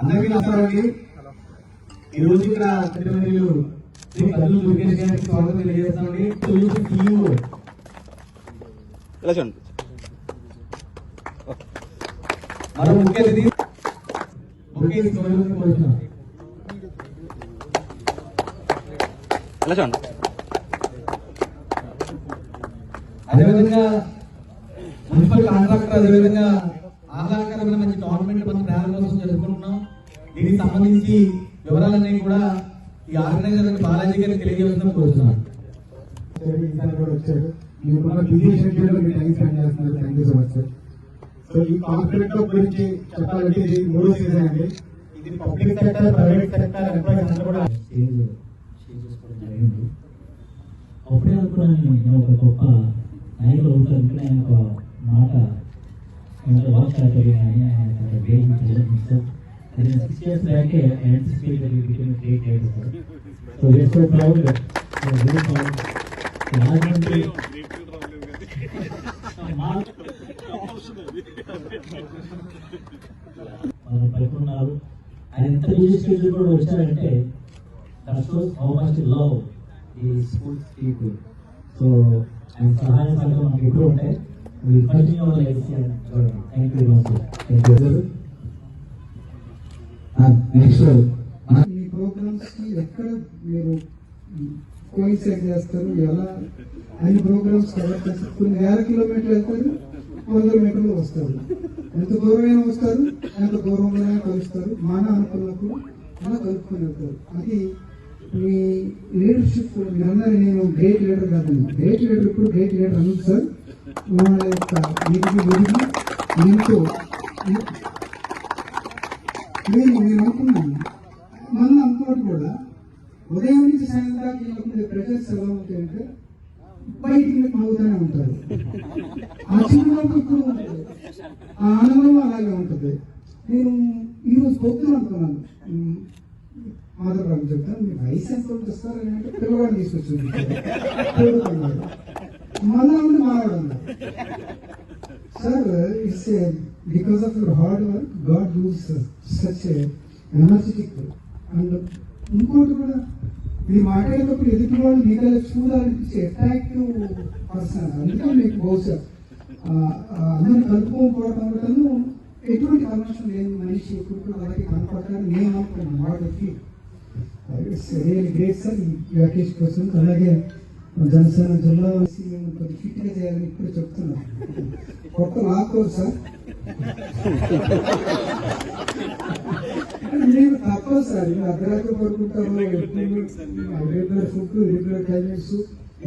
అందరికీ నమస్కారం అండి. ఈ రోజు ఇక్కడ తిరుమలలో శ్రీ కర్నూలు దుర్గేష్ గారికి స్వాగతం తెలియజేస్తామండి. సీఈఓ మరో ముఖ్య అతిథి ముఖ్య చూడండి అదేవిధంగా మున్సిపల్ కాంట్రాక్టర్ అదేవిధంగా ఆహ్లాదకరమైన మంచి గవర్నమెంట్ దీనికి సంబంధించి వివరాలన్నీ కూడా ఈ ఆర్గనైజర్ బాలాజీ గారికి తెలియజేస్తుందని కోరుతున్నాను. ఈసారి కూడా వచ్చారు. మీకున్న బిజీ షెడ్యూల్లో మీరు టైం స్పెండ్ చేస్తున్నారు. Thank you so much sir so ఈ గురించి చెప్పాలంటే ఇది మూడో సీజన్ అండి. ఇది public sector private sector employees అందరూ కూడా అప్పుడే అనుకున్నాను నేను నేను ఒక గొప్ప నాయకుడు అవుతాను. ఇక్కడ ఆయన ఒక మాట ఏమంటే వాచ్ కాకపోయి అని ఆయన వేయించారు సార్ అది six years బ్యాకే anticipate become great leader sir so we are so proud very proud Rajahmundry పలుకున్నారు ఆయన ఎంత బిజీ కూడా వచ్చారంటే that shows how ఈ స్కూల్స్ పీపుల్ సో ఆయన సహాయ సహకారం మనకి ఎప్పుడు ఉంటాయి. Thank you thank you next ఈ ప్రోగ్రామ్స్కి ఎక్కడ మీరు కోయిన్సైడ్ చేస్తారు? ఎలా? అన్ని ప్రోగ్రామ్స్ కవర్ చేస్తారు. కొన్ని వేల కిలోమీటర్లు వెళ్తారు వందల మీటర్లు వస్తారు. ఎంత దూరమైనా వస్తారు ఎంత దూరంలోనే కలుస్తారు. మన అనుకున్నప్పుడు అలా కలుపుకొని వెళ్తారు. అది మీ లీడర్షిప్ మీరందరూ నేను గ్రేట్ లీడర్ కాదండి. గ్రేట్ లీడర్ ఇప్పుడు గ్రేట్ లీడర్ అన్నారు సార్ మన యొక్క ఎదిగి ఎదిగి ఎంతో నేను నేను అనుకున్నాను మనం అనుకోవడం కూడా ఉదయం నుంచి సాయంత్రం దాకా వెళ్ళకుండా ప్రెజర్స్ ఎలా ఉంటాయంటే బయటికి నవ్వుతూనే ఉంటారు ఆ చిరునవ్వు ఇప్పుడు ఉంటుంది ఆ ఆనందం అలాగే ఉంటుంది నేను ఈరోజు పొద్దున అనుకున్నాను మాధవరావు చెప్తాను మీ వయసు ఎంత ఉంటుంది సార్ అని అంటే పిల్లవాడు తీసుకొచ్చింది మన మానవుడు అన్నారు sir it's because of your hard work God use such energetic and ఇంకోటి కూడా మీరు మాట్లాడేటప్పుడు ఎదుటి వాళ్ళు మీకల్లా చూడాలనిపించే అట్రాక్టివ్ పర్సన్ అందుకే మీకు బహుశా ఆ, ఆ, అందరిని కలుపుకోకపోవడం వల్ల ఎటువంటి కనెక్షన్ లేని మనిషి ఎప్పుడు కూడా అలాగే కనపడతారని నేను అనుకున్నాను. వాళ్ళకి ఇట్స్ రియల్ గ్రేట్ సార్ ఈ వ్యాకేష్ కోసం అలాగే జనసేన జిల్లా వేసి మేము కొద్ది ఫిట్గా చేయాలని ఇప్పుడు చెప్తున్నాను కొత్త లాక్కో సార్. నేను తప్పదు సార్ నేను అర్ధరాత్రి పడుకుంటాను. రెగ్యులర్ ఫుడ్ రెగ్యులర్ టైమింగ్స్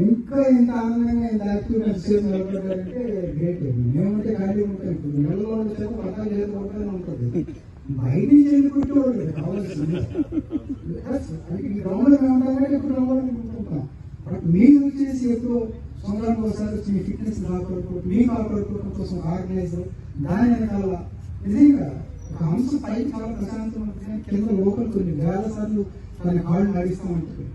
ఇంకా ఇంత ఆనందంగా ఇంత సేమ్ నిలబడ్డారంటే గ్రేట్ మేమంటే ఖాళీ ఉంటాం ఇప్పుడు. నెలలో వచ్చాక పక్కన చేసుకుంటానే ఉంటుంది బయట వెళ్ళిపోయేవాడు కదా కావాల్సింది. అంటే ఇప్పుడు రౌండ్ అనుకుంటాం బట్ మీరు చేసి ఎప్పుడు ఒకసారి వచ్చి మీ ఫిట్నెస్ రాకూడదు మీ కాకూడదు కోసం ఆర్గనైజ్ దాని వెనకాల నిజంగా ఒక అంశం పై చాలా ప్రశాంతం కింద లోపల కొన్ని వేల సార్లు దాని కాళ్ళు నడిస్తూ ఉంటుంది.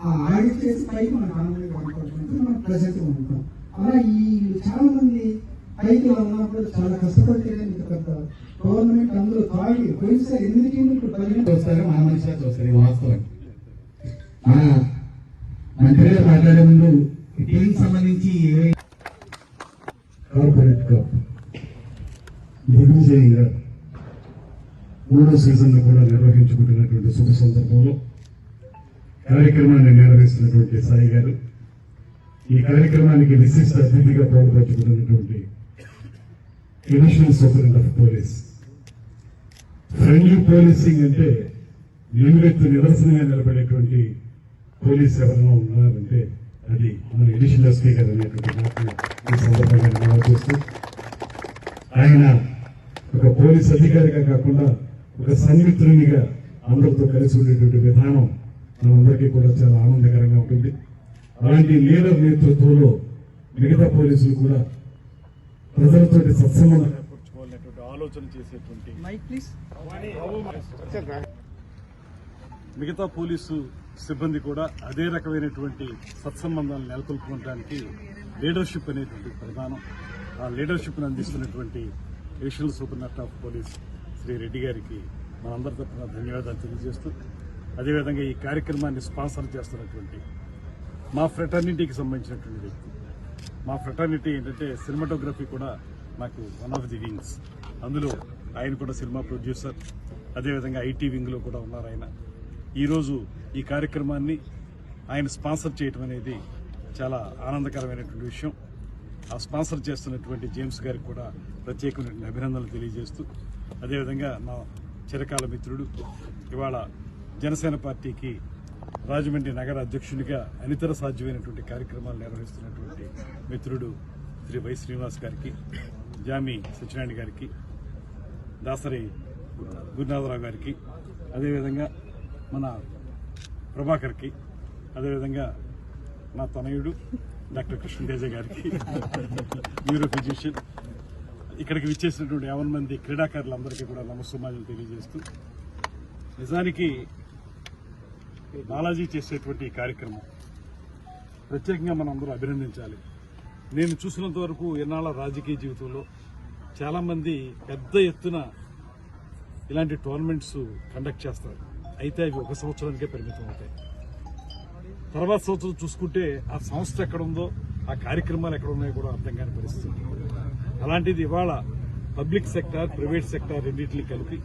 ఆ ఆడి చేసి పైకి మనం ఆనందంగా అనుకుంటుంటే మనం ప్రజెంట్ ఉంటాం. అలా ఈ చాలా మంది పైకి ఇలా ఉన్నప్పుడు చాలా కష్టపడితే ఇంత పెద్ద గవర్నమెంట్ అందరూ తాగి పోయినసారి ఎనిమిది టీంలు ఇప్పుడు పదిహేను చూస్తారు మన మనిషి చూస్తారు వాస్తవం. గారు టీం సంబంధించి ఏ కార్పొరేట్ కప్ దిగ్విజయంగా మూడో సీజన్ కూడా నిర్వహించుకుంటున్నటువంటి శుభ సందర్భంలో కార్యక్రమాన్ని నిర్వహిస్తున్నటువంటి సాయి గారు ఈ కార్యక్రమానికి విశిష్ట అతిథిగా పాల్పంచుకున్నటువంటి commissioner superintendent of police friendly policing అంటే నిలువెత్తు నిదర్శనంగా నిలబడేటువంటి పోలీస్ ఎవరైనా ఉన్నారంటే అది మన ఎడిషనల్ ఎస్పీ గారు అనేటువంటి మాటను ఈ సందర్భంగా మనం చేస్తూ ఆయన ఒక పోలీస్ అధికారిగా కాకుండా ఒక సన్మిత్రునిగా అందరితో కలిసి ఉండేటువంటి విధానం మనందరికీ కూడా చాలా ఆనందకరంగా ఉంటుంది. అలాంటి లీడర్ నేతృత్వంలో మిగతా పోలీసులు కూడా ప్రజలతోటి సత్సంబంధం ఆలోచన చేసేటువంటి మిగతా పోలీసు సిబ్బంది కూడా అదే రకమైనటువంటి సత్సంబంధాలు నెలకొల్పుకోవడానికి లీడర్షిప్ అనేటువంటి ప్రధానం. ఆ లీడర్షిప్ను అందిస్తున్నటువంటి national superintendent of police Shri Reddy గారికి మనందరి తరఫున ధన్యవాదాలు తెలియజేస్తూ అదేవిధంగా ఈ కార్యక్రమాన్ని స్పాన్సర్ చేస్తున్నటువంటి మా ఫ్రెటర్నిటీకి సంబంధించినటువంటి వ్యక్తి. మా ఫ్రెటర్నిటీ ఏంటంటే సినిమాటోగ్రఫీ కూడా నాకు వన్ ఆఫ్ ది వింగ్స్ అందులో ఆయన కూడా సినిమా ప్రొడ్యూసర్ అదేవిధంగా ఐటీ వింగ్లో కూడా ఉన్నారు ఆయన. ఈరోజు ఈ కార్యక్రమాన్ని ఆయన స్పాన్సర్ చేయటం అనేది చాలా ఆనందకరమైనటువంటి విషయం. ఆ స్పాన్సర్ చేస్తున్నటువంటి జేమ్స్ గారికి కూడా ప్రత్యేకమైనటువంటి అభినందనలు తెలియజేస్తూ అదేవిధంగా నా చిరకాల మిత్రుడు ఇవాళ జనసేన పార్టీకి రాజమండ్రి నగర అధ్యక్షునిగా అనితర సాధ్యమైనటువంటి కార్యక్రమాలు నిర్వహిస్తున్నటువంటి మిత్రుడు శ్రీ వై శ్రీనివాస్ గారికి జామి సత్యనారాయణ గారికి దాసరి గురునాథరావు గారికి అదేవిధంగా మన ప్రభాకర్కి అదేవిధంగా నా తనయుడు డాక్టర్ కృష్ణతేజ గారికి న్యూరో ఫిజిషియన్ ఇక్కడికి విచ్చేసినటువంటి యావన్ మంది క్రీడాకారులందరికీ కూడా నమస్సుమాజలు తెలియజేస్తూ నిజానికి బాలాజీ చేసేటువంటి ఈ కార్యక్రమం ప్రత్యేకంగా మనం అందరూ అభినందించాలి. నేను చూసినంత వరకు ఎన్నాళ్ళ రాజకీయ జీవితంలో చాలామంది పెద్ద ఎత్తున ఇలాంటి టోర్నమెంట్స్ కండక్ట్ చేస్తారు. అయితే అవి ఒక సంవత్సరానికే పరిమితం అవుతాయి. తర్వాత సంవత్సరం చూసుకుంటే ఆ సంస్థ ఎక్కడ ఉందో ఆ కార్యక్రమాలు ఎక్కడ ఉన్నాయో కూడా అర్థం కాని పరిస్థితి. అలాంటిది ఇవాళ పబ్లిక్ సెక్టార్ ప్రైవేట్ సెక్టార్ రెండింటిని కలిపి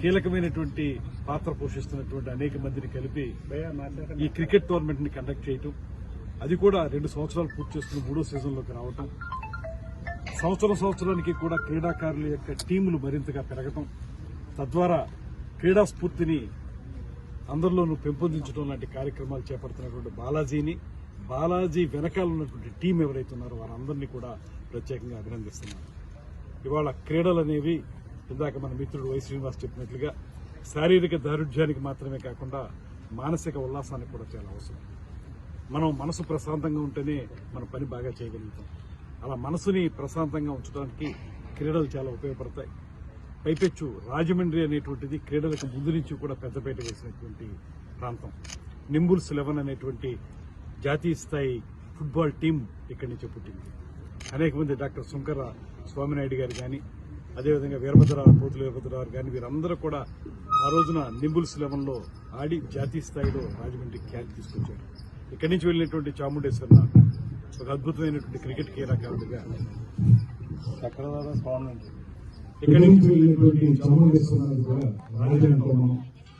కీలకమైనటువంటి పాత్ర పోషిస్తున్నటువంటి అనేక మందిని కలిపి ఈ క్రికెట్ టోర్నమెంట్ని కండక్ట్ చేయటం అది కూడా రెండు సంవత్సరాలు పూర్తి చేస్తున్న మూడో సీజన్లోకి రావటం సంవత్సరం సంవత్సరానికి కూడా క్రీడాకారుల యొక్క టీములు మరింతగా పెరగటం తద్వారా క్రీడా స్ఫూర్తిని అందరిలోనూ పెంపొందించడం లాంటి కార్యక్రమాలు చేపడుతున్నటువంటి బాలాజీని బాలాజీ వెనకాల ఉన్నటువంటి టీం ఎవరైతే ఉన్నారో వారందరినీ కూడా ప్రత్యేకంగా అభినందిస్తున్నారు ఇవాళ క్రీడలు అనేవి ఇందాక మన మిత్రుడు వై శ్రీనివాస్ చెప్పినట్లుగా శారీరక దారుఢ్యానికి మాత్రమే కాకుండా మానసిక ఉల్లాసానికి కూడా చాలా అవసరం. మనం మనసు ప్రశాంతంగా ఉంటేనే మన పని బాగా చేయగలుగుతాం. అలా మనసుని ప్రశాంతంగా ఉంచడానికి క్రీడలు చాలా ఉపయోగపడతాయి. పైపెచ్చు రాజమండ్రి అనేటువంటిది క్రీడలకు ముందు నుంచి కూడా పెద్దపేట వేసినటువంటి ప్రాంతం. నింబుల్స్ లెవెన్ అనేటువంటి జాతీయ స్థాయి ఫుట్బాల్ టీం ఇక్కడి నుంచి పుట్టింది. అనేక మంది డాక్టర్ శంకర స్వామినాయుడు గారు కానీ అదేవిధంగా వీరభద్రరావు పోతుల వీరభద్రరావు కానీ వీరందరూ కూడా ఆ రోజున నింబుల్స్ లెవెన్లో ఆడి జాతీయ స్థాయిలో రాజమండ్రి ఖ్యాతి తీసుకొచ్చారు. ఇక్కడి నుంచి వెళ్ళినటువంటి చాముండేశ్వర ఒక అద్భుతమైనటువంటి క్రికెట్ క్రీడాకారుడిగా ఎక్కడ స్వామి ఇక్కడి నుంచి వెళ్ళినటువంటి చాముండేశ్వరరావు కూడా. రాజధానితో మనం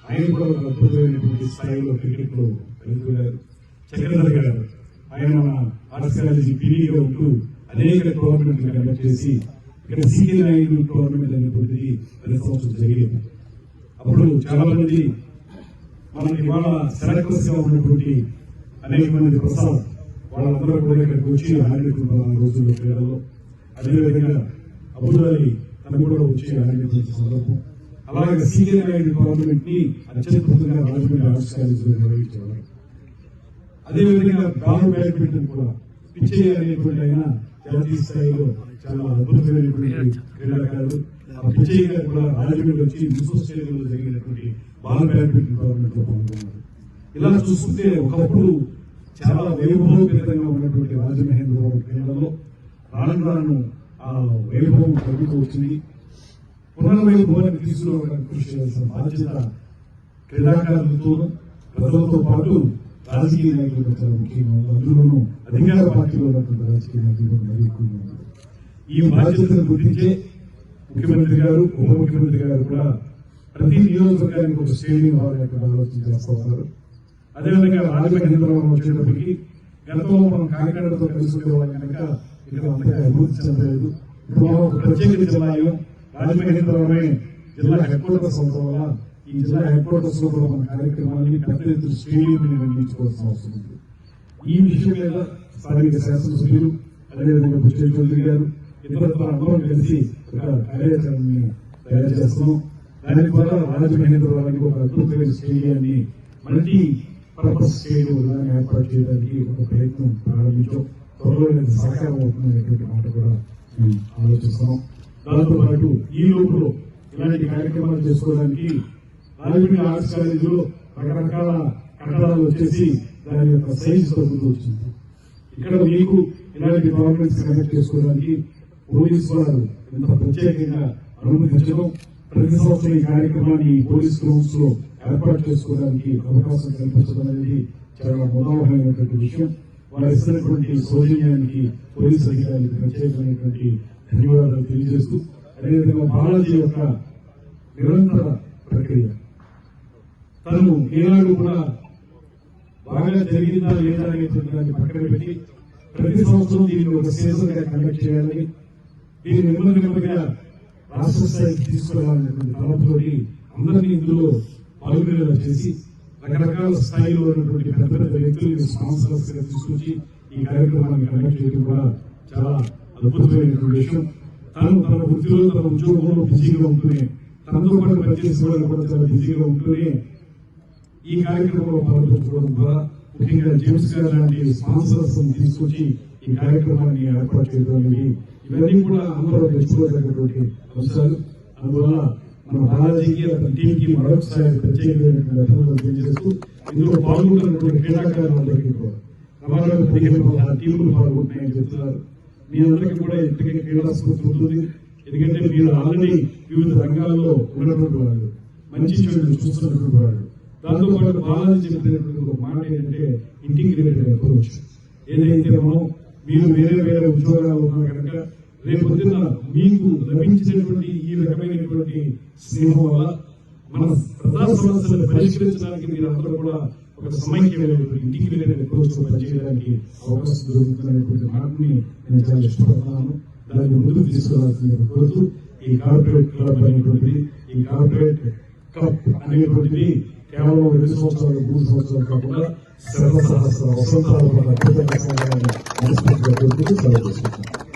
ఆయన కూడా ఒక అద్భుతమైనటువంటి స్థాయిలో క్రికెట్లో వెళ్తున్నారు చక్రధర్ గారు ఆయన మన ఆర్ట్స్ కాలేజీ పీడీగా ఉంటూ అనేక టోర్నమెంట్లు కండక్ట్ చేసి ఇక్కడ సీనియర్ నాయకులు టోర్నమెంట్ అనేటువంటిది ప్రతి సంవత్సరం జరిగేది. అప్పుడు చాలా మంది మనం ఇవాళ సెలెక్టర్స్గా ఉన్నటువంటి అనేక మంది ప్రసాద్ వాళ్ళందరూ కూడా ఇక్కడికి వచ్చి ఆడినటువంటి రోజుల్లో క్రీడలో అదేవిధంగా అబుదాలి తను కూడా వచ్చి ఆడినటువంటి సందర్భం. అలాగే సీకే నాయుడు టోర్నమెంట్ని అత్యద్భుతంగా రాజమండ్రి ఆర్ట్స్ కాలేజీలో నిర్వహించేవారు అదేవిధంగా బాల్ బ్యాడ్మింటన్ కూడా పిచ్చే అనేటువంటి ఆయన జాతీయ స్థాయిలో చాలా అద్భుతమైనటువంటి క్రీడాకారులు ఆ పిచ్చయ్య గారు కూడా రాజమండ్రి వచ్చి స్టేడియంలో జరిగినటువంటి బాల్ బ్యాడ్మింటన్ టోర్నమెంట్లో పాల్గొన్నారు. ఇలా చూస్తుంటే ఒకప్పుడు చాలా వైభవోపేతంగా ఉన్నటువంటి రాజమహేంద్రవరం క్రీడల్లో రాను రాను వైభవం తగ్గుతూ వచ్చింది పునర్వైభవాన్ని తీసుకురావడానికి కృషి చేయాల్సిన బాధ్యత క్రీడాకారులతో ప్రజలతో పాటు రాజకీయ నాయకులు చాలా ముఖ్యంగా ఉంది అందులోనూ అధికార పార్టీలో ఉన్నటువంటి రాజకీయ నాయకులు మరీ ఎక్కువగా ఉన్నారు. ఈ బాధ్యతను గుర్తించే ముఖ్యమంత్రి గారు ఉప ముఖ్యమంత్రి గారు కూడా ప్రతి నియోజకవర్గానికి ఒక శ్రేణి వారి యొక్క ఆలోచన చేస్తూ ఉన్నారు. అదేవిధంగా రాజకీయ రాజమహేంద్రవరం వచ్చేటప్పటికి గతంలో మనం కాకినాడతో కలిసి ఉండేవాళ్ళం కనుక ఇక్కడ అంతగా అభివృద్ధి చెందలేదు. ఇప్పుడు ఒక ప్రత్యేక రాజమహేంద్రవరమే జిల్లా హెడ్ క్వార్టర్స్ అవడం వల్ల ఈ జిల్లా హెడ్ క్వార్టర్స్లో కూడా మన కార్యక్రమాన్ని పెద్ద ఎత్తున స్టేడియం నిర్మించుకోవాల్సిన అవసరం ఉంది. ఈ విషయం మీద స్థానిక శాసనసభ్యులు అదేవిధంగా బుచ్చయ్య చౌదరి గారు ఇతరులతో అందరం కలిసి ఒక కార్యాచరణని తయారు చేస్తున్నాం. దాని ద్వారా రాజమహేంద్రవరానికి ఒక అద్భుతమైన స్టేడియాన్ని మల్టీ పర్పస్ స్టేడియం ఏర్పాటు చేయడానికి ఒక ప్రయత్నం ప్రారంభించాం. త్వరలో ఇది సహకారం అవుతుందనేటువంటి మాట కూడా మేము ఆలోచిస్తున్నాం దాంతో పాటు ఈ లోపల ఇలాంటి కార్యక్రమాలు చేసుకోవడానికి రాజమండ్రి ఆర్ట్స్ కాలేజీలో రకరకాల కట్టడాలు వచ్చేసి దాని యొక్క సైజ్ తగ్గుతూ వచ్చింది. ఇక్కడ మీకు ఇలాంటి టోర్నమెంట్స్ కండక్ట్ చేసుకోవడానికి పోలీస్ వారు ఎంత ప్రత్యేకంగా అనుమతించడం ప్రతి సంవత్సరం ఈ కార్యక్రమాన్ని పోలీస్ గ్రౌండ్స్లో ఏర్పాటు చేసుకోవడానికి అవకాశం కల్పించడం అనేది చాలా మనోహరమైనటువంటి విషయం. వారు సౌజన్యానికి పోలీస్ అధికారులకు ప్రత్యేకమైనటువంటి ధన్యవాదాలు తెలియజేస్తూ అదేవిధంగా బాలాజీ యొక్క నిరంతర ప్రక్రియ. తను ఏనాడు కూడా బాగా జరిగిందా లేదా అనేటువంటి దాన్ని పక్కన పెట్టి ప్రతి సంవత్సరం దీన్ని ఒక సీజన్గా కండక్ట్ చేయాలని దీన్ని నెమ్మది నెమ్మదిగా రాష్ట్ర స్థాయికి తీసుకురావాలనేటువంటి తలపుతోటి అందరినీ ఇందులో పాల్గొనేలా చేసి రకరకాల స్థాయిలో ఉన్నటువంటి పెద్ద పెద్ద వ్యక్తుల్ని స్పాన్సర్స్గా తీసుకొచ్చి ఈ కార్యక్రమాన్ని కండక్ట్ చేయడం కూడా చాలా అద్భుతమైనటువంటి విషయం. తను తన వృత్తిలో తన ఉద్యోగంలో బిజీగా ఉంటూనే తనతో పాటు పనిచేసే వాళ్ళు కూడా చాలా బిజీగా ఉంటూనే ఈ కార్యక్రమంలో పాల్గొనడం ద్వారా ముఖ్యంగా జేమ్స్ గారు లాంటి స్పాన్సర్స్ తీసుకొచ్చి ఈ కార్యక్రమాన్ని ఏర్పాటు చేయడం అనేది ఇవన్నీ కూడా అందరూ తెచ్చుకోదగినటువంటి అంశాలు. అందువల్ల మన బాలాజీకి అతని టీంకి మరొకసారి ప్రత్యేకమైనటువంటి అభినందనలు తెలియజేస్తూ ఇందులో పాల్గొంటున్నటువంటి క్రీడాకారులందరికీ కూడా ప్రమాదాలు పదిహేను వందల టీములు పాల్గొంటున్నాయని చెప్తున్నారు. మీ అందరికీ కూడా ఇప్పటికే క్రీడా స్ఫూర్తి ఉంటుంది. ఎందుకంటే మీరు ఆల్రెడీ వివిధ రంగాల్లో ఉన్నటువంటి వాళ్ళు. మంచి చెడులు చూస్తున్నటువంటి వాళ్ళు. దాంతో బాలాజీ చెప్పినటువంటి ఒక మాట ఏంటంటే ఇంటిగ్రేటెడ్ అప్రోచ్. ఏదైతే మనం మీరు వేరే వేరే ఉద్యోగాలు ఉన్నా కనుక రేపొద్దున మీకు లభించినటువంటి ఈ రకమైనటువంటి స్నేహం వల్ల మన ప్రజా సమస్యలను పరిష్కరించడానికి మీరు అందరూ కూడా ఒక సమైక్యమైనటువంటి వెళ్ళిన అప్రోచ్ పనిచేయడానికి అవకాశం దొరుకుతున్నటువంటి మాటని నేను చాలా ఇష్టపడుతున్నాను. దాన్ని ముందుకు తీసుకురావాల్సిన కోరుతూ ఈ కార్పొరేట్ క్లబ్ అనేటువంటిది ఈ కార్పొరేట్ కప్ అనేటువంటిది కేవలం రెండు సంవత్సరాలు మూడు సంవత్సరాలు కాకుండా సర్వసహస్ర వసంతాలు మన అద్భుతంగా సాగాలని మనస్ఫూర్తిగా కోరుకుంటూ సెలవు తీసుకుంటాను